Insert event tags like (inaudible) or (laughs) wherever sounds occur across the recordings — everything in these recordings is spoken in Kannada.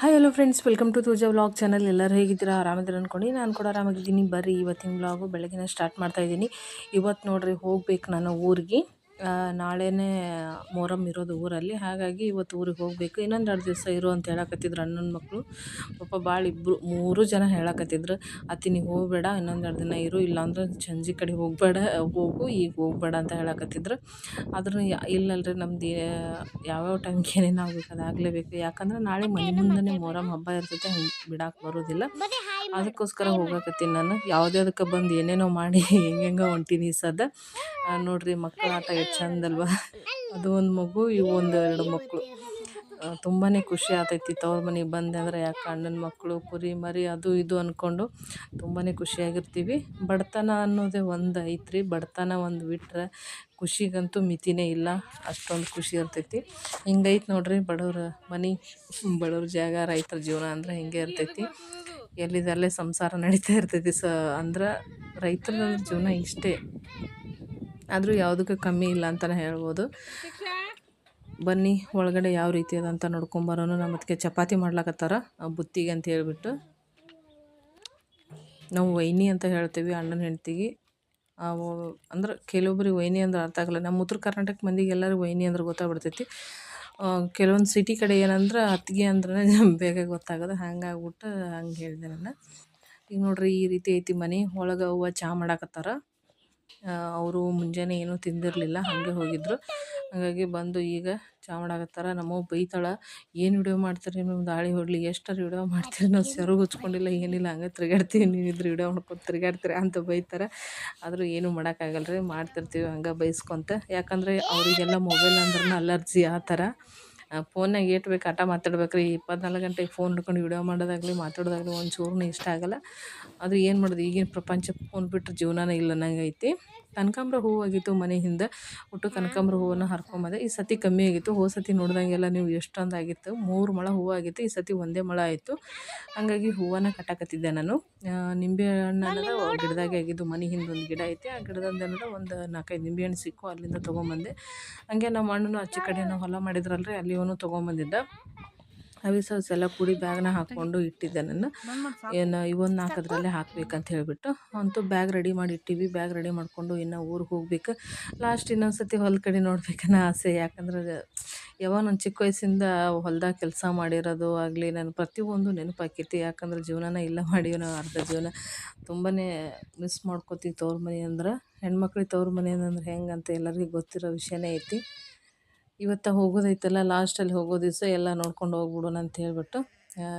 Hi hello friends welcome to ತೂಜಾ vlog channel ಎಲ್ಲರೂ ಹೇಗಿದ್ದೀರಾ? ಆರಾಮಿದ್ದೀರಾ ಅಂದ್ಕೊಂಡು ನಾನು ಕೂಡ ಆರಾಮಾಗಿದ್ದೀನಿ. ಬರ್ರಿ, ಇವತ್ತಿನ ವ್ಲಾಗು ಬೆಳಗಿನ ಸ್ಟಾರ್ಟ್ ಮಾಡ್ತಾ ಇದ್ದೀನಿ. ಇವತ್ತು ನೋಡಿರಿ ಹೋಗ್ಬೇಕು ನಾನು ಊರಿಗೆ. ನಾಳೆನೇ ಮೊಹರಮ್ ಇರೋದು ಊರಲ್ಲಿ. ಹಾಗಾಗಿ ಇವತ್ತು ಊರಿಗೆ ಹೋಗಬೇಕು. ಇನ್ನೊಂದು ಎರಡು ದಿವಸ ಇರು ಅಂತ ಹೇಳಕತ್ತಿದ್ರು ಅಣ್ಣನ ಮಕ್ಕಳು ಪಾಪ ಭಾಳ ಇಬ್ಬರು ಮೂರು ಜನ ಹೇಳಕತ್ತಿದ್ರು. ಅತ್ತಿ ನೀವು ಹೋಗಬೇಡ, ಇನ್ನೊಂದು ಎರಡು ದಿನ ಇರು. ಇಲ್ಲಾಂದ್ರೆ ಸಂಜೆ ಕಡೆ ಹೋಗಬೇಡ, ಹೋಗು, ಈಗ ಹೋಗಬೇಡ ಅಂತ ಹೇಳಕತ್ತಿದ್ರು. ಆದ್ರೂ ಇಲ್ಲಲ್ರಿ, ನಮ್ದು ಯಾವ್ಯಾವ ಟೈಮ್ಗೆ ಏನೇನು ಆಗ್ಬೇಕು ಅದಾಗಲೇಬೇಕು ಯಾಕಂದ್ರೆ ನಾಳೆ ಮನೆ ಮುಂದೆ ಮೊಹರಮ್ ಹಬ್ಬ ಇರ್ತೈತೆ ಬಿಡಕ್ಕೆ ಬರೋದಿಲ್ಲ. ಅದಕ್ಕೋಸ್ಕರ ಹೋಗಕತ್ತೀನಿ ನಾನು. ಯಾವುದೇ ಅದಕ್ಕೆ ಬಂದು ಏನೇನೋ ಮಾಡಿ, (laughs) ಹೆಂಗೆಂಗೋ ಹೊಂಟೀನಿ ಸದ ನೋಡ್ರಿ ಮಕ್ಕಳ ಆಟ ಎಷ್ಟು ಚಂದಲ್ವಾ? ಅದು ಒಂದು ಮಗು ಇವು ಒಂದು ಎರಡು ಮಕ್ಕಳು ತುಂಬಾ ಖುಷಿ ಆಗ್ತೈತಿ ತವ್ರ ಮನೆಗೆ ಬಂದೆ ಅಂದರೆ ಯಾಕೆ ಅಣ್ಣನ ಮಕ್ಕಳು ಕುರಿ ಮರಿ ಅದು ಇದು ಅಂದ್ಕೊಂಡು ತುಂಬಾ ಖುಷಿಯಾಗಿರ್ತೀವಿ. ಬಡತನ ಅನ್ನೋದೇ ಒಂದು ಐತ್ರಿ. ಬಡತನ ಒಂದು ಬಿಟ್ಟರೆ ಖುಷಿಗಂತೂ ಮಿತಿನೇ ಇಲ್ಲ. ಅಷ್ಟೊಂದು ಖುಷಿ ಇರ್ತೈತಿ. ಹಿಂಗೈತೆ ನೋಡ್ರಿ ಬಡವ್ರ ಮನೆ ಬಡವ್ರ ಜಾಗ ರೈತರ ಜೀವನ ಅಂದ್ರೆ ಹಿಂಗೆ ಇರ್ತೈತಿ. ಎಲ್ಲಿದಲ್ಲೇ ಸಂಸಾರ ನಡೀತಾ ಇರ್ತೈತಿ ಸ ಅಂದ್ರೆ ರೈತರ ಜೀವನ ಇಷ್ಟೇ. ಆದರೂ ಯಾವುದಕ್ಕೆ ಕಮ್ಮಿ ಇಲ್ಲ ಅಂತಲೇ ಹೇಳ್ಬೋದು. ಬನ್ನಿ, ಒಳಗಡೆ ಯಾವ ರೀತಿ ಅದಂತ ನೋಡ್ಕೊಂಬರೋನು ನಮ್ಮ ಅದಕ್ಕೆ ಚಪಾತಿ ಮಾಡ್ಲಾಕತ್ತಾರ ಬುತ್ತಿಗೆ ಅಂತ ಹೇಳಿಬಿಟ್ಟು. ನಾವು ವೈನಿ ಅಂತ ಹೇಳ್ತೀವಿ, ಅಣ್ಣನ ಹೆಂಡ್ತಿಗೆ. ಅಂದ್ರೆ ಕೆಲವೊಬ್ರಿಗೆ ವೈನಿ ಅಂದ್ರೆ ಅರ್ಥ ಆಗಲ್ಲ. ನಮ್ಮ ಉತ್ತರ ಕರ್ನಾಟಕ ಮಂದಿಗೆ ಎಲ್ಲರೂ ವೈನಿ ಅಂದ್ರೆ ಗೊತ್ತಾಗ್ಬಿಡ್ತೈತಿ. ಕೆಲವೊಂದು ಸಿಟಿ ಕಡೆ ಏನಂದ್ರೆ ಅತ್ತಿಗೆ ಅಂದ್ರೆ (laughs) ಬೇಗ ಗೊತ್ತಾಗೋದು. ಹಂಗಾಗ್ಬಿಟ್ಟು ಹಂಗೆ ಹೇಳಿದೆ ನಾನು. ಈಗ ನೋಡ್ರಿ, ಈ ರೀತಿ ಐತಿ ಮನೆ. ಒಳಗೆ ಹೂವು ಚಹಾ ಮಾಡಾಕತ್ತಾರ. ಅವರು ಮುಂಜಾನೆ ಏನೂ ತಿಂದಿರಲಿಲ್ಲ, ಹಾಗೆ ಹೋಗಿದ್ರು. ಹಾಗಾಗಿ ಬಂದು ಈಗ ಚಾವಣ ಮಾಡಾಕತ್ತಾರ. ನಮ್ಮವ್ವ ಬೈತಾಳೆ, ಏನು ವಿಡಿಯೋ ಮಾಡ್ತೀರಿ ನೀವು? ದಾಳಿ ಹೊಡ್ಲಿ, ಎಷ್ಟರ ವಿಡಿಯೋ ಮಾಡ್ತೀರಿ? ನಾವು ಸೆರಗು ಹಚ್ಕೊಂಡಿಲ್ಲ ಏನಿಲ್ಲ, ಹಂಗೆ ತಿರುಗಾಡ್ತೀವಿ. ನೀವು ವಿಡಿಯೋ ಮಾಡ್ಕೊಂಡು ತಿರುಗಾಡ್ತೀರಿ ಅಂತ ಬೈತಾರೆ. ಆದರೂ ಏನೂ ಮಾಡೋಕ್ಕಾಗಲ್ಲ ರೀ ಮಾಡ್ತಿರ್ತೀವಿ, ಹಂಗೆ ಬೈಸ್ಕೊತ. ಯಾಕಂದರೆ ಅವರಿಗೆಲ್ಲ ಮೊಬೈಲ್ ಅಂದ್ರೆ ಅಲರ್ಜಿ ಆ ಥರ. ಫೋನ್ನಾಗ ಏಟ್ ಬೇಕು ಆಟ ಮಾತಾಡ್ಬೇಕ್ರಿ. ಇಪ್ಪತ್ನಾಲ್ಕು ಗಂಟೆಗೆ ಫೋನ್ ಹಿಡ್ಕೊಂಡು ವಿಡಿಯೋ ಮಾಡೋದಾಗಲಿ ಮಾತಾಡೋದಾಗಲಿ ಒಂದು ಚೂರು ಇಷ್ಟ ಆಗಲ್ಲ. ಅದು ಏನು ಮಾಡೋದು ಈಗಿನ ಪ್ರಪಂಚ ಫೋನ್ ಬಿಟ್ಟರೆ ಜೀವನನೇ ಇಲ್ಲ ಅನ್ನಂಗೆ ಐತಿ. ಕನಕಾಂಬ್ರ ಹೂವು ಆಗಿತ್ತು ಮನೆ ಹಿಂದೆ. ಒಟ್ಟು ಕನಕಾಂಬ್ರ ಹೂವನ್ನು ಹರ್ಕೊಂಬಂದೆ. ಈ ಸತಿ ಕಮ್ಮಿ ಆಗಿತ್ತು. ಹೋ ಸತಿ ನೋಡ್ದಂಗೆಲ್ಲ ನೀವು ಎಷ್ಟೊಂದು ಆಗಿತ್ತು ಮೂರು ಮೊಳ ಹೂವು ಆಗಿತ್ತು. ಈ ಸತಿ ಒಂದೇ ಮೊಳ ಆಯಿತು. ಹಾಗಾಗಿ ಹೂವನ್ನ ಕಟ್ಟಾಕತ್ತಿದ್ದೆ ನಾನು. ನಿಂಬೆ ಹಣ್ಣು ಅನ್ನೋದು ಗಿಡದಾಗೆ ಆಗಿದ್ದು ಮನೆ ಹಿಂದೆ ಒಂದು ಗಿಡ ಐತೆ. ಆ ಗಿಡದಿಂದ ಅನ್ನೋದು ಒಂದು ನಾಲ್ಕೈದು ನಿಂಬೆ ಹಣ್ಣು ಸಿಕ್ಕು. ಅಲ್ಲಿಂದ ತೊಗೊಂಬಂದೆ. ಹಂಗೆ ನಮ್ಮ ಅಣ್ಣನು ಆಚೆ ಕಡೆ ನಾವು ಹೊಲ ಮಾಡಿದ್ರಲ್ರಿ. ಅಲ್ಲಿ ಇವನು ತೊಗೊಂಬಂದಿದ್ದ. ಅವಿಸವ್ಸ್ ಎಲ್ಲ ಕೂಡಿ ಬ್ಯಾಗ್ನ ಹಾಕ್ಕೊಂಡು ಇಟ್ಟಿದ್ದೆ ನಾನು ಏನು ಇವೊಂದು ನಾಲ್ಕದ್ರಲ್ಲೇ ಹಾಕ್ಬೇಕಂತ ಹೇಳಿಬಿಟ್ಟು ಅಂತೂ ಬ್ಯಾಗ್ ರೆಡಿ ಮಾಡಿ ಇಟ್ಟಿವಿ. ಬ್ಯಾಗ್ ರೆಡಿ ಮಾಡಿಕೊಂಡು ಇನ್ನು ಊರಿಗೆ ಹೋಗ್ಬೇಕು. ಲಾಸ್ಟ್ ಇನ್ನೊಂದು ಸತಿ ಹೊಲ ಕಡೆ ನೋಡ್ಬೇಕನ್ನೋ ಆಸೆ. ಯಾಕಂದ್ರೆ ಯಾವಾಗ ನಾನು ಚಿಕ್ಕ ವಯಸ್ಸಿಂದ ಹೊಲ್ದಾಗ ಕೆಲಸ ಮಾಡಿರೋದು ಆಗಲಿ, ನಾನು ಪ್ರತಿಯೊಂದು ನೆನಪಾಕೈತಿ. ಯಾಕಂದ್ರೆ ಜೀವನನ ಇಲ್ಲ ಮಾಡೀವಿ ನಾವು ಅರ್ಧ ಜೀವನ. ತುಂಬಾ ಮಿಸ್ ಮಾಡ್ಕೋತೀವಿ ತವ್ರ ಮನೆ ಅಂದ್ರೆ. ಹೆಣ್ಮಕ್ಳಿಗೆ ತವ್ರ ಮನೆ ಅಂದ್ರೆ ಹೆಂಗೆ ಅಂತ ಎಲ್ಲರಿಗೂ ಗೊತ್ತಿರೋ ವಿಷಯನೇ ಐತಿ. ಇವತ್ತು ಹೋಗೋದೈತಲ್ಲ ಲಾಸ್ಟಲ್ಲಿ ಹೋಗೋ ದಿವಸ ಎಲ್ಲ ನೋಡ್ಕೊಂಡು ಹೋಗ್ಬಿಡೋಣ ಅಂತ ಹೇಳ್ಬಿಟ್ಟು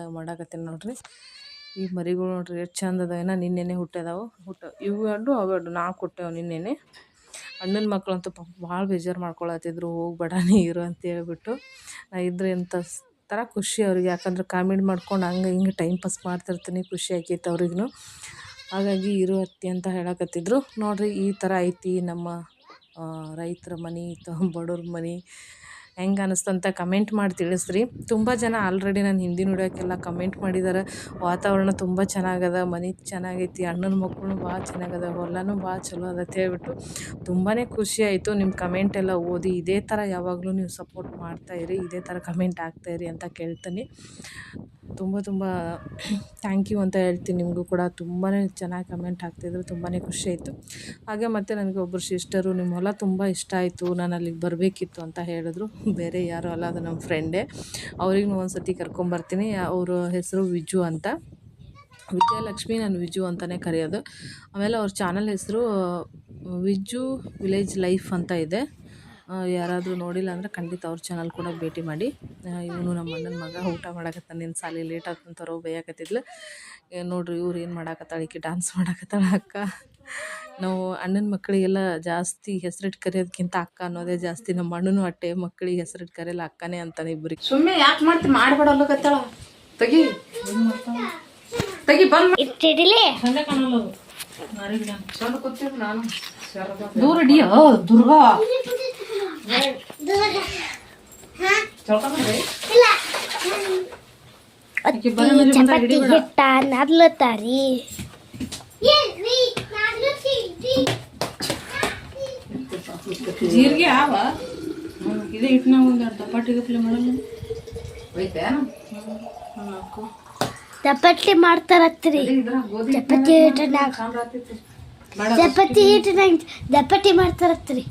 ಮಾಡಾಕತ್ತೀನಿ ನೋಡ್ರಿ. ಈ ಮರಿಗಳು ನೋಡ್ರಿ ಎಷ್ಟು ಚಂದ ಅದಾವೇನ ನಿನ್ನೆನೆ ಹುಟ್ಟಿದಾವೆ ಹುಟ್ಟ, ಇವು ಎರಡು, ಅವು ಎರಡು ನಾಲ್ಕು ನಿನ್ನೆನೆ. ಅಣ್ಣನ ಮಕ್ಕಳಂತೂ ಪಾಪ ಭಾಳ ಬೇಜಾರು ಮಾಡ್ಕೊಳತ್ತಿದ್ರು ಹೋಗ್ಬೇಡ ನೀ ಇರು ಅಂತ ಹೇಳ್ಬಿಟ್ಟು. ನಾ ಇದ್ರೆ ಸ್- ಥರ ಖುಷಿ ಅವ್ರಿಗೆ. ಯಾಕಂದ್ರೆ ಕಾಮಿಡಿ ಮಾಡ್ಕೊಂಡು ಹಂಗೆ ಹಿಂಗೆ ಟೈಮ್ ಪಾಸ್ ಮಾಡ್ತಿರ್ತೀನಿ, ಖುಷಿ ಆಕೈತೆ ಅವ್ರಿಗೂ ಹಾಗಾಗಿ ಇರು ಅತ್ತಿ ಅಂತ ಹೇಳಕತ್ತಿದ್ರು. ನೋಡ್ರಿ ಈ ಥರ ಐತಿ ನಮ್ಮ ರೈತರ ಮನೆ (laughs) ಬಡವ್ರ ಮನೆ, ಹೆಂಗೆ ಅನಿಸ್ತಂತ ಕಮೆಂಟ್ ಮಾಡಿ ತಿಳಿಸ್ರಿ. ತುಂಬ ಜನ ಆಲ್ರೆಡಿ ನಾನು ಹಿಂದಿನ ವಿಡಿಯೋಕ್ಕೆಲ್ಲ ಕಮೆಂಟ್ ಮಾಡಿದ್ದಾರೆ ವಾತಾವರಣ ತುಂಬ ಚೆನ್ನಾಗದ, ಮನೆ ಚೆನ್ನಾಗೈತಿ, ಅಣ್ಣನ ಮಕ್ಕಳು ಭಾಳ ಚೆನ್ನಾಗದ ಹೊಲನೂ ಭಾಳ ಚಲೋ ಅದ ಅಂತ ಹೇಳ್ಬಿಟ್ಟು ತುಂಬಾ ಖುಷಿ ಆಯಿತು. ನಿಮ್ಮ ಕಮೆಂಟ್ ಎಲ್ಲ ಓದಿ ಇದೇ ಥರ ಯಾವಾಗಲೂ ನೀವು ಸಪೋರ್ಟ್ ಮಾಡ್ತಾಯಿರಿ ಇದೇ ಥರ ಕಮೆಂಟ್ ಆಗ್ತಾಯಿರಿ ಅಂತ ಕೇಳ್ತೀನಿ. ತುಂಬ ತುಂಬ ಥ್ಯಾಂಕ್ ಯು ಅಂತ ಹೇಳ್ತೀನಿ ನಿಮಗೂ ಕೂಡ. ತುಂಬಾ ಚೆನ್ನಾಗಿ ಕಮೆಂಟ್ ಹಾಕ್ತಿದ್ರು ತುಂಬಾ ಖುಷಿ ಆಯಿತು. ಹಾಗೆ ಮತ್ತು ನನಗೆ ಒಬ್ಬರು ಸಿಸ್ಟರು ನಿಮ್ಮ ಹೊಲ ತುಂಬ ಇಷ್ಟ ಆಯಿತು ನಾನು ಅಲ್ಲಿಗೆ ಬರಬೇಕಿತ್ತು ಅಂತ ಹೇಳಿದ್ರು. ಬೇರೆ ಯಾರು ಅಲ್ಲ, ಅದು ನಮ್ಮ ಫ್ರೆಂಡೇ. ಅವ್ರಿಗೆ ಒಂದು ಸತಿ ಕರ್ಕೊಂಬರ್ತೀನಿ. ಅವ್ರ ಹೆಸರು ವಿಜು ಅಂತ. ವಿಜಯಲಕ್ಷ್ಮಿ ನಾನು ವಿಜು ಅಂತಲೇ ಕರೆಯೋದು. ಆಮೇಲೆ ಅವ್ರ ಚಾನಲ್ ಹೆಸರು, ವಿಜು ವಿಲೇಜ್ ಲೈಫ್ ಅಂತ ಇದೆ. ಯಾರಾದರೂ ನೋಡಿಲ್ಲ ಅಂದರೆ ಖಂಡಿತ ಅವ್ರ ಚಾನಲ್ ಕೂಡ ಭೇಟಿ ಮಾಡಿ. ಇವನು ನಮ್ಮ ಅಣ್ಣನ ಮಗ ಊಟ ಮಾಡಾಕತ್ತಾನ ನಿನ್ನ ಸಾಲಿ ಲೇಟ್ ಆಗ್ತಂತಾರೋ ಬೈಯಾಕತ್ತಿದ್ಲು. ಏ ನೋಡ್ರಿ ಇವ್ರು ಏನು ಮಾಡಾಕತ್ತಾಳ ಈಕೆ ಡಾನ್ಸ್ ಮಾಡಾಕತ್ತಾಳ ಅಕ್ಕ. ನಾವು ಅಣ್ಣನ ಮಕ್ಕಳಿಗೆಲ್ಲ ಜಾಸ್ತಿ ಹೆಸರಿಟ್ಟು ಕರೆಯೋದಕ್ಕಿಂತ ಅಕ್ಕ ಅನ್ನೋದೇ ಜಾಸ್ತಿ. ನಮ್ಮ ಅಣ್ಣನೂ ಅಟ್ಟೆ ಮಕ್ಕಳಿಗೆ ಹೆಸರಿಟ್ಟು ಕರೆಯಲ್ಲ ಅಕ್ಕನೇ ಅಂತಾನೆ ಇಬ್ಬರಿಗೆ. ಸುಮ್ಮನೆ ಯಾಕೆ ಮಾಡ್ತಿ? ಮಾಡ್ಬೇಡಲ್ಲಕತ್ತಾಳ ತೆಗಿ. ತೆಗಿ ಬಂದ್ ಇಟ್ಟಿಡಿಲಿ ಚಂದ ಕೂತೀವಿ ನಾನು ದೂರ ಹಿಡಿಯೋ ದುರ್ಗಾ. ಚಪಾತಿ ಹಿಟ್ಟ ನದ್ಲತ್ತಾರಿ ಜೀರಿಗೆ ಆವ ಇದೇ ಹಿಟ್ಟನಾಗ ಒಂದು ಎರಡು ದಪಾಟಿ ಗಪ್ಲೆ ಮಾಡಲ್ಲ. ಚಪಾತಿ ಮಾಡ್ತಾರತ್ರಿ. ಚಪಾತಿ ಆಗ್ತೈತಿ ಚಪಾತಿ ಹಿಟ್ಟನಾಗ ಚಪಾತಿ ಮಾಡ್ತಾರತ್ರಿ.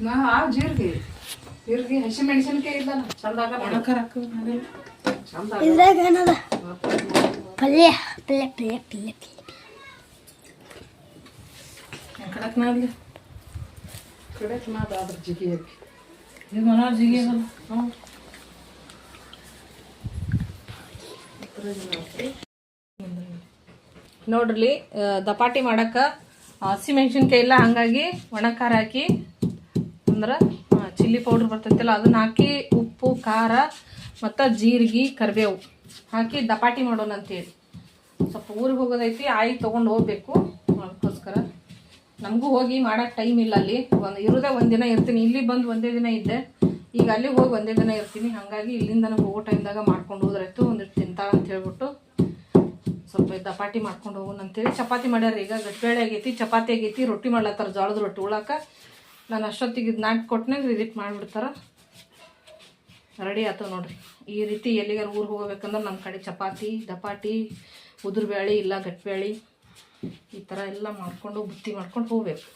ನಾ ಆ ಜೀರಿಗೆ. ಜೀರಿಗೆ ಹಸಿ ಮೆಣಸಿನಕಾಯಿ ಇದ್ದಲ್ಲ ಚಂದ ಒಣಕಾರ ಇದ್ರಾಗ ಏನದ? ಪಲ್ಯ ಪಲ್ಯ ಪಲ್ಯ ಪಲ್ಯ ಪಲ್ಯ. ಕಡಕ್ ಅದ್ರ ಜಿಗಿ ಇದು ಜಿಗಿ ಹ್ಞೂ ನೋಡ್ರಿ ದಪಾಟಿ ಮಾಡಕ್ಕೆ ಹಸಿಮೆಣ್ಸಿನ್ಕಾಯಿ ಇಲ್ಲ ಹಾಗಾಗಿ ಒಣ ಖಾರ ಹಾಕಿ ಅಂದ್ರೆ ಚಿಲ್ಲಿ ಪೌಡ್ರ್ ಬರ್ತೈತಿಲ್ಲ, ಅದನ್ನ ಹಾಕಿ ಉಪ್ಪು, ಖಾರ, ಮತ್ತು ಜೀರಿಗೆ, ಕರಿಬೇವು ಹಾಕಿ ದಪಾಟಿ ಮಾಡೋಣ ಅಂತೇಳಿ. ಸ್ವಲ್ಪ ಊರಿಗೆ ಹೋಗೋದೈತಿ, ಆಯಿ ತೊಗೊಂಡು ಹೋಗ್ಬೇಕು. ಅದಕ್ಕೋಸ್ಕರ ನಮಗೂ ಹೋಗಿ ಮಾಡೋಕ್ಕೆ ಟೈಮ್ ಇಲ್ಲ ಅಲ್ಲಿ. ಒಂದು ಇರೋದೇ ಒಂದಿನ ಇರ್ತೀನಿ. ಇಲ್ಲಿ ಬಂದು ಒಂದೇ ದಿನ ಇದ್ದೆ. ಈಗ ಅಲ್ಲಿಗೆ ಹೋಗಿ ಒಂದೇ ದಿನ ಇರ್ತೀನಿ. ಹಾಗಾಗಿ ಇಲ್ಲಿಂದ ಹೋಗೋ ಟೈಮ್ದಾಗ ಮಾಡ್ಕೊಂಡು ಹೋದ್ರಾಯ್ತು ಒಂದಿಟ್ಟು ತಿಂತಾಳ ಅಂತ ಹೇಳ್ಬಿಟ್ಟು ಸ್ವಲ್ಪ ದಪಾಟಿ ಮಾಡ್ಕೊಂಡು ಹೋಗೋಣ ಅಂತೇಳಿ. ಚಪಾತಿ ಮಾಡ್ಯಾರ ಈಗ. ಗಟ್ಬೇಳೆ ಆಗೈತಿ, ಚಪಾತಿ ಆಗೈತಿ, ರೊಟ್ಟಿ ಮಾಡ್ಲತ್ತಾರ, ಜೋಳದ ರೊಟ್ಟಿ ಉಳಾಕ. ನಾನು ಅಷ್ಟೊತ್ತಿಗೆ ಇದು ನಾಲ್ಕು ಕೊಟ್ಟನಾಗ ವಿಸಿಟ್ ಮಾಡಿಬಿಡ್ತಾರ. ರೆಡಿ ಆಯ್ತು ನೋಡ್ರಿ. ಈ ರೀತಿ ಎಲ್ಲಿಗಾರ ಊರಿಗೆ ಹೋಗ್ಬೇಕಂದ್ರೆ ನಮ್ಮ ಕಡೆ ಚಪಾತಿ ದಪಾಟಿ ಉದುರುಬೇಳೆ ಇಲ್ಲ ಗಟ್ಬೇಳೆ ಈ ಥರ ಎಲ್ಲ ಮಾಡ್ಕೊಂಡು ಬುತ್ತಿ ಮಾಡ್ಕೊಂಡು ಹೋಗ್ಬೇಕು.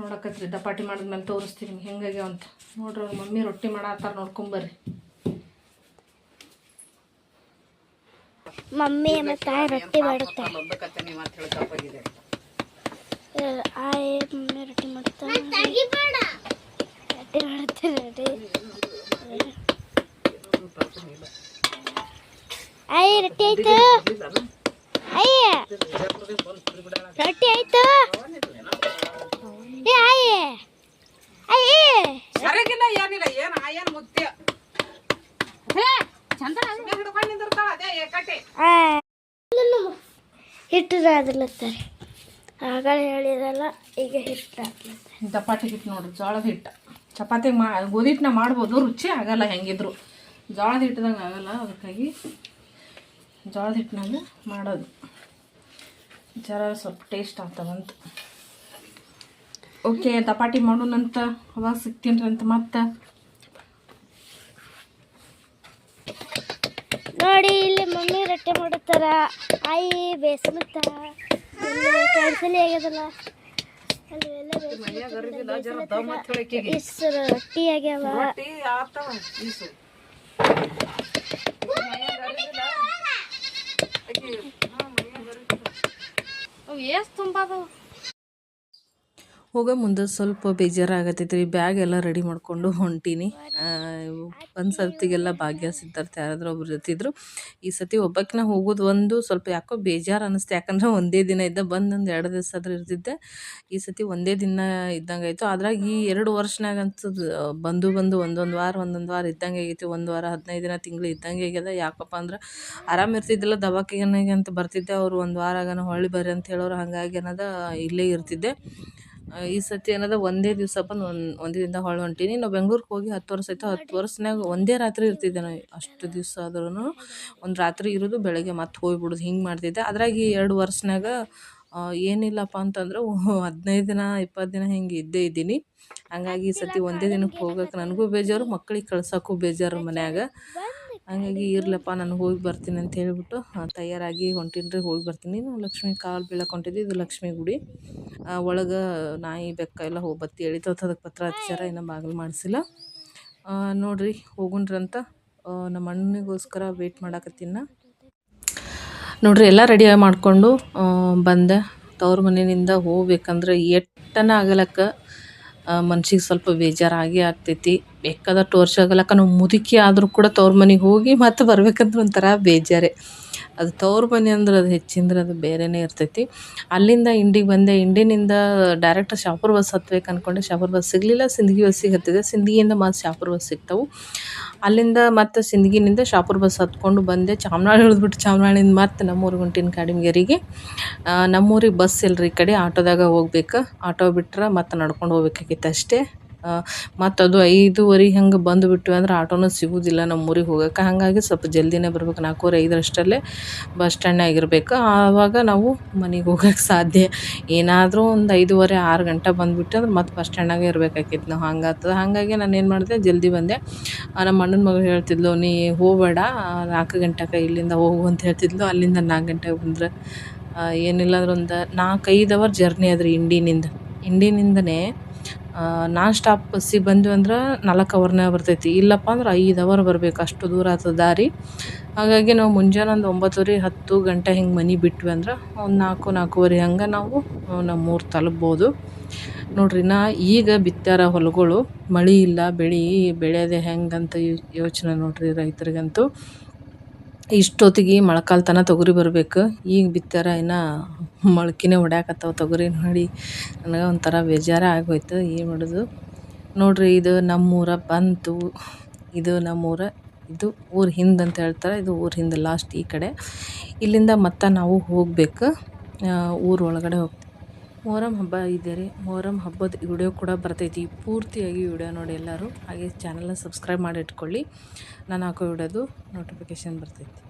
ನೋಡಕತ್ರಿ ದಪಾಟಿ ಮಾಡಿದ್ಮೇಲೆ ತೋರಿಸ್ತೀನಿ ನಿಮ್ಗೆ ಹೆಂಗಾಗ್ಯಾವ ಅಂತ. ನೋಡ್ರಿ ಅವ್ರ ಮಮ್ಮಿ ರೊಟ್ಟಿ ಮಾಡತ್ತಾರ ನೋಡ್ಕೊಂಬರ್ರಿ. ಮಮ್ಮಿ ಮತ್ತೆ ತಾಯಿ ರೊಟ್ಟಿ ಮಾಡುತ್ತಾರೆ. ಒಬ್ಬಕತ್ತೆ ನೀವು ಅಂತ ಹೇಳಿ ತಪ್ಪಾಗಿದೆ ಆಯ್ ಮಮ್ಮಿ ರೊಟ್ಟಿ ಮಾಡುತ್ತಾರೆ ರೊಟ್ಟಿ ರೊಟ್ಟಿ ಆಯ್ ರೊಟ್ಟಿ ಆಯ್ತು ಅಯ್ಯ ರೊಟ್ಟಿ ಆಯ್ತು ಏ ಆಯ್ ಅಯ್ಯ ಸರಿಗಿಲ್ಲ ಏನಿಲ್ಲ ಏನು ಆಯನ್ ಹಿಡ್ಕೊಂಡು ನಿಂದಿರ್ತಾಳ ಅದೇ ಕಟ್ಟಿ ಹಿಟ್ಟು ಅದಲತ್ತಾರೆ ಆಗಲೇ ಹೇಳಿದಲ್ಲ ಈಗ ಹಿಟ್ಟು ಹಾಕ್ಲತ್ತಾರೆ ಚಪಾತಿ ಹಿಟ್ಟು ನೋಡ್ರಿ ಜೋಳದ ಹಿಟ್ಟು ಚಪಾತಿ ಮಾ ಗೋಧಿ ಹಿಟ್ಟನ್ನ ಮಾಡ್ಬೋದು ರುಚಿ ಆಗಲ್ಲ ಹೆಂಗಿದ್ರು. ಜೋಳದ ಹಿಟ್ಟದಂಗೆ ಆಗಲ್ಲ ಅದಕ್ಕಾಗಿ ಜೋಳದ ಹಿಟ್ಟಿನಾಗ ಮಾಡೋದು. ಜರ ಸ್ವಲ್ಪ ಟೇಸ್ಟ್ ಆಗ್ತವಂತ. ಓಕೆ ದಪಾಟಿ ಮಾಡೋಣಂತ ಅವಾಗ ಸಿಗ್ತೀನಿ ಅಂತ ಮತ್ತೆ. ನೋಡಿ ಇಲ್ಲಿ ಮಮ್ಮಿ ರೊಟ್ಟಿ ಮಾಡುತ್ತಾರ? ಆಯಿ ಬೇಸಮತ್ತ? ಕ್ಯಾನ್ಸಲ್ ಆಗ್ಯದಲ್ಲ ಇಷ್ಟು ರೊಟ್ಟಿ ಆಗ್ಯಾವ. ಎಷ್ಟು ತುಂಬಾದವು. ಹೋಗೋ ಮುಂದೆ ಸ್ವಲ್ಪ ಬೇಜಾರಾಗತ್ತೈತೆ ರೀ ಬ್ಯಾಗ್ ಎಲ್ಲ ರೆಡಿ ಮಾಡಿಕೊಂಡು ಹೊಂಟೀನಿ. ಒಂದು ಸರ್ತಿಗೆಲ್ಲ ಭಾಗ್ಯ ಸಿದ್ಧಾರ್ಥ ಯಾರಾದರೂ ಒಬ್ರು ಜೊತಿದ್ರು ಈ ಸತಿ ಒಬ್ಬಕ್ಕಿನ ಹೋಗೋದು ಒಂದು ಸ್ವಲ್ಪ ಯಾಕೋ ಬೇಜಾರು ಅನ್ನಿಸ್ತು ಯಾಕಂದ್ರೆ ಒಂದೇ ದಿನ ಇದ್ದ ಬಂದು ಒಂದು ಎರಡು ದಿವಸ ಆದ್ರೆ ಇರ್ತಿದ್ದೆ. ಈ ಸತಿ ಒಂದೇ ದಿನ ಇದ್ದಂಗೆ ಆಯಿತು. ಅದ್ರಾಗ ಈ ಎರಡು ವರ್ಷನಾಗ ಅನ್ಸದು ಬಂದು ಬಂದು ಒಂದೊಂದು ವಾರ ಒಂದೊಂದು ವಾರ ಇದ್ದಂಗೆ ಆಗೈತಿ. ಒಂದು ವಾರ, ಹದಿನೈದು ದಿನ, ತಿಂಗಳು ಇದ್ದಂಗೆ ಆಗ್ಯದ. ಯಾಕಪ್ಪ ಅಂದ್ರೆ ಆರಾಮ ಇರ್ತಿದ್ದಿಲ್ಲ. ದವಾಖಾನೆಗೆ ಅಂತ ಬರ್ತಿದ್ದೆ. ಅವರು ಒಂದು ವಾರ ಆಗನ ಹೊಳ್ಳಿ ಬರ್ರಿ ಅಂತ ಹೇಳೋರು ಹಾಗಾಗಿ ಅನ್ನೋದು ಇಲ್ಲೇ ಇರ್ತಿದ್ದೆ. ಈ ಸತಿ ಏನದ ಒಂದೇ ದಿವಸ ಬಂದು ಒಂದು ಒಂದೇ ದಿನದಾಗ ಹೊಳ್ಳಿ ಹೊಂಟೀನಿ. ನಾವು ಬೆಂಗ್ಳೂರಿಗೆ ಹೋಗಿ ಹತ್ತು ವರ್ಷ ಆಯ್ತು. ಹತ್ತು ವರ್ಷನಾಗ ಒಂದೇ ರಾತ್ರಿ ಇರ್ತಿದ್ದೆ ನಾವು ಅಷ್ಟು ದಿವಸ ಆದ್ರೂ ಒಂದು ರಾತ್ರಿ ಇರೋದು, ಬೆಳಗ್ಗೆ ಮತ್ತೆ ಹೋಗ್ಬಿಡೋದು. ಹಿಂಗೆ ಮಾಡ್ತಿದ್ದೆ. ಅದ್ರಾಗಿ ಎರಡು ವರ್ಷನಾಗ ಏನಿಲ್ಲಪ್ಪ ಅಂತಂದ್ರೆ ಹದಿನೈದು ದಿನ ಇಪ್ಪತ್ತು ದಿನ ಹಿಂಗೆ ಇದ್ದೇ ಇದ್ದೀನಿ. ಹಂಗಾಗಿ ಈ ಸತಿ ಒಂದೇ ದಿನಕ್ಕೆ ಹೋಗಕ್ಕೆ ನನಗೂ ಬೇಜಾರು, ಮಕ್ಳಿಗೆ ಕಳ್ಸೋಕ್ಕೂ ಬೇಜಾರು ಮನ್ಯಾಗ. ಹಂಗಾಗಿ ಇರ್ಲಪ್ಪ, ನಾನು ಹೋಗಿ ಬರ್ತೀನಿ ಅಂತ ಹೇಳಿಬಿಟ್ಟು ತಯಾರಾಗಿ ಹೊಂಟೀನಿ ರೀ ಹೋಗಿ ಬರ್ತೀನಿ. ನಾವು ಲಕ್ಷ್ಮಿ ಕಾಲು ಬೀಳಕ್ಕೆ ಹೊಂಟಿದ್ವಿ, ಇದು ಲಕ್ಷ್ಮಿ ಗುಡಿ. ಒಳಗೆ ನಾಯಿ ಬೆಕ್ಕ ಎಲ್ಲ ಹೋಗಿ ಬತ್ತಿ ಎಳಿತವತ್ತು ಅದಕ್ಕೆ ಪತ್ರ ಹಚ್ಚಾರ ಇನ್ನೂ ಬಾಗಿಲು ಮಾಡಿಸಿಲ್ಲ. ನೋಡಿರಿ ಹೋಗುಣ್ರಿ ಅಂತ ನಮ್ಮ ಅಣ್ಣನಿಗೋಸ್ಕರ ವೆಯ್ಟ್ ಮಾಡಾಕತ್ತೀನಿ. ನೋಡ್ರಿ, ಎಲ್ಲ ರೆಡಿ ಮಾಡಿಕೊಂಡು ಬಂದೆ. ತವ್ರ ಮನೆಯಿಂದ ಹೋಗ್ಬೇಕಂದ್ರೆ ಎಟ್ಟನ ಆಗಲಕ್ಕ ಮನ್ಸಿಗೆ ಸ್ವಲ್ಪ ಬೇಜಾರಾಗಿ ಆಗ್ತೈತಿ. ಬೇಕಾದಷ್ಟು ವರ್ಷ ಆಗಲಕ್ಕ ನಾವು ಮುದುಕಿ ಆದರೂ ಕೂಡ ತವ್ರ ಮನೆಗೆ ಹೋಗಿ ಮತ್ತೆ ಬರ್ಬೇಕಂದ್ರೆ ಒಂಥರ ಬೇಜಾರೆ. ಅದು ತವ್ರ ಮನೆ ಅಂದ್ರೆ ಅದು ಹೆಚ್ಚಿಂದ್ರೆ ಅದು ಬೇರೆನೇ ಇರ್ತೈತಿ. ಅಲ್ಲಿಂದ ಇಂಡಿಗೆ ಬಂದೆ, ಇಂಡಿನಿಂದ ಡೈರೆಕ್ಟ್ ಶಾಪುರ್ ಬಸ್ ಹತ್ಬೇಕು ಅಂದ್ಕೊಂಡೆ ಶಾಪುರ್ ಬಸ್ ಸಿಗಲಿಲ್ಲ, ಸಿಂದಗಿ ಬಸ್ಸಿಗೆ ಹತ್ತಿದೆ ಸಿಂದಗಿಯಿಂದ ಮತ್ತೆ ಶಾಪುರ್ ಬಸ್ ಸಿಗ್ತಾವೆ. ಅಲ್ಲಿಂದ ಮತ್ತೆ ಸಿಂದಗಿನಿಂದ ಶಾಪುರ್ ಬಸ್ ಹತ್ಕೊಂಡು ಬಂದೆ. ಚಾಮರಾಳಿ ಇಳಿದ್ಬಿಟ್ಟು ಚಾಮನಾಳಿಂದ ಮತ್ತೆ ನಮ್ಮೂರಿಗೆ ಹೊಂಟಿನ ಕಾಡಿಮಗೇರಿಗೆ. ನಮ್ಮೂರಿಗೆ ಬಸ್ ಇಲ್ಲರಿ ಈ ಕಡೆ. ಆಟೋದಾಗ ಹೋಗ್ಬೇಕು. ಆಟೋ ಬಿಟ್ರೆ ಮತ್ತೆ ನಡ್ಕೊಂಡು ಹೋಗ್ಬೇಕಾಗಿತ್ತು ಅಷ್ಟೇ. ಮತ್ತು ಅದು ಐದುವರೆ ಹಂಗೆ ಬಂದುಬಿಟ್ವಿ ಅಂದ್ರೆ ಆಟೋನೂ ಸಿಗೋದಿಲ್ಲ ನಮ್ಮ ಊರಿಗೆ ಹೋಗೋಕೆ ಹಾಗಾಗಿ ಸ್ವಲ್ಪ ಜಲ್ದಿನೇ ಬರ್ಬೇಕು. ನಾಲ್ಕೂವರೆ ಐದರಷ್ಟಲ್ಲೇ ಬಸ್ ಸ್ಟ್ಯಾಂಡ್ನಾಗ ಇರಬೇಕು ಆವಾಗ ನಾವು ಮನೆಗೆ ಹೋಗಕ್ಕೆ ಸಾಧ್ಯ. ಏನಾದರೂ ಒಂದು ಐದೂವರೆ, ಆರು ಗಂಟೆ ಬಂದುಬಿಟ್ಟು ಅಂದ್ರೆ ಮತ್ತೆ ಬಸ್ ಸ್ಟ್ಯಾಂಡಾಗೆ ಇರಬೇಕಾಗಿತ್ತು ನಾವು ಹಂಗಾಗ್ತದೆ. ಹಾಗಾಗಿ ನಾನು ಏನು ಮಾಡಿದೆ, ಜಲ್ದಿ ಬಂದೆ. ನಮ್ಮ ಅಣ್ಣನ ಮಗಳು ಹೇಳ್ತಿದ್ಲು, ನೀ ಹೋಗಬೇಡ. ನಾಲ್ಕು ಗಂಟೆಗೆ ಇಲ್ಲಿಂದ ಹೋಗು ಅಂತ ಹೇಳ್ತಿದ್ಲು. ಅಲ್ಲಿಂದ ನಾಲ್ಕು ಗಂಟೆಗೆ ಬಂದ್ರೆ ಏನಿಲ್ಲ ಅಂದ್ರೆ ಒಂದು ನಾಲ್ಕೈದು ಅವರ್ ಜರ್ನಿ ಅದ್ರಿ ಇಂಡಿನಿಂದ. ಇಂಡಿನಿಂದನೇ ನಾನ್ ಸ್ಟಾಪ್ ಬಸ್ಸಿಗೆ ಬಂದ್ವಿ ಅಂದ್ರೆ ನಾಲ್ಕು ಅವರ್ನಾಗ ಬರ್ತೈತಿ. ಇಲ್ಲಪ್ಪ ಅಂದ್ರೆ ಐದು ಅವರ್ ಬರ್ಬೇಕು. ಅಷ್ಟು ದೂರ ಆತದ ದಾರಿ. ಹಾಗಾಗಿ ನಾವು ಮುಂಜಾನೆ ಒಂದು ಒಂಬತ್ತುವರೆ, ಹತ್ತು ಗಂಟೆ ಹಿಂಗೆ ಮನೆ ಬಿಟ್ವಿ ಅಂದ್ರೆ ಒಂದು ನಾಲ್ಕು, ನಾಲ್ಕೂವರೆ ಹಂಗೆ ನಾವು ನಮ್ಮೂರು ತಲುಪ್ಬೋದು. ನೋಡ್ರಿ, ನಾ ಈಗ ಬಿತ್ತಾರ ಹೊಲಗಳು, ಮಳೆ ಇಲ್ಲ, ಬೆಳೆ ಬೆಳೆಯೋದೆ ಹೆಂಗಂತ ಯೋಚನೆ ನೋಡ್ರಿ ರೈತರಿಗಂತೂ. ಇಷ್ಟೊತ್ತಿಗೆ ಮೊಳಕಾಲ್ ತನಕ ತೊಗರಿ ಬರಬೇಕು. ಈಗ ಬಿತ್ತಾರ ಇನ್ನು ಮೊಳ್ಕೆನೇ ಹೊಡ್ಯಾಕತ್ತಾವ ತೊಗರಿ. ನೋಡಿ, ನನಗೆ ಒಂಥರ ಬೇಜಾರ ಆಗೋಯ್ತು ಏನು ಮಾಡೋದು ನೋಡ್ರಿ, ಇದು ನಮ್ಮೂರ ಬಂತು. ಇದು ನಮ್ಮೂರ, ಇದು ಊರ ಹಿಂದೆ ಅಂತ ಹೇಳ್ತಾರೆ. ಇದು ಊರ ಹಿಂದೆ ಲಾಸ್ಟ್ ಈ ಕಡೆ. ಇಲ್ಲಿಂದ ಮತ್ತೆ ನಾವು ಹೋಗಬೇಕು. ಊರೊಳಗಡೆ ಹೋಗ್ತೀವಿ. ಮೊಹರಂ ಹಬ್ಬ ಇದೆ ರೀ ಮೊಹರಂ ಹಬ್ಬದ ವಿಡಿಯೋ ಕೂಡ ಬರ್ತೈತಿ. ಪೂರ್ತಿಯಾಗಿ ವಿಡಿಯೋ ನೋಡಿ ಎಲ್ಲರೂ. ಹಾಗೆ ಚಾನಲ್ನ ಸಬ್ಸ್ಕ್ರೈಬ್ ಮಾಡಿ ಇಟ್ಕೊಳ್ಳಿ. ನಾನು ಹಾಕೋ ವಿಡಿಯೋದು ನೋಟಿಫಿಕೇಷನ್ ಬರ್ತೈತಿ.